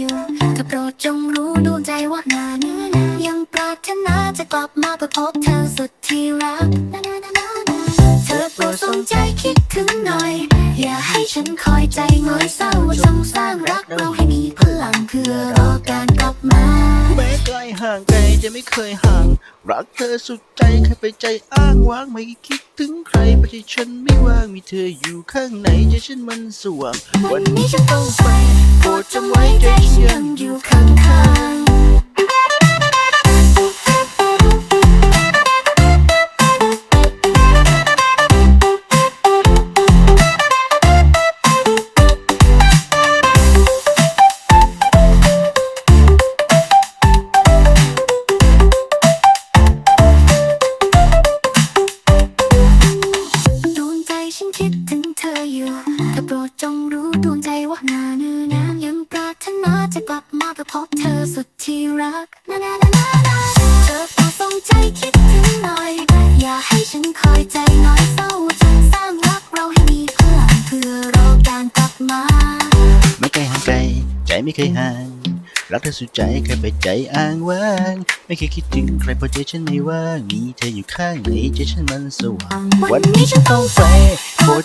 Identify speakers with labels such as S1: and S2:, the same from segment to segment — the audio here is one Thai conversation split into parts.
S1: ยู่ถ้าโปรดจงรู้ดวงใจว่านาเนื้อยังปรารถนาจะกลับมาเพื่อพบเธอสุดที่รักเธอโปรดสนใจคิดถึงหน่อย อย่าให้ฉันคอยใจน้อยเศร้าจงสร้างรักเราให้มีพลังเพื่อรอการกลับมาแม้
S2: ใกล้ห่างไกลจะไม่เคยห่าง รักเธอสุดใจใครไปใจอ้างว้างไม่คิดถึงใครไม่ใช่ฉันไม่ว่างมีเธออยู่ข้างในใจฉันมันสว่างวันนี้ฉั
S1: นต้องไป คิดถึงเธออยู่เธอโปรดจงรู้ดวงใจว่านาเนื้อนานยังปรารถนาจะกลับมาเพื่อพบเธอสุดที่รักนานานานานาเธอโปรดสนใจคิดถึงหน่อย อย่าให้ฉันคอยใจน้อยเศร้าจงสร้างรักเราให้มีพลังเพื่อรอการกลับมา
S2: ไม่เคยห่างไกลใจไม่เคยห่างรักเธอสุดใจแค่ไปใจอ้างว้าง ไม่เคยคิดถึงใครเพราะใจฉันไม่ว่างมีเธออยู่ข้างในใจฉันมันสว่างวันนี้ฉันต้องไป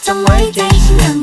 S2: โปรดจำ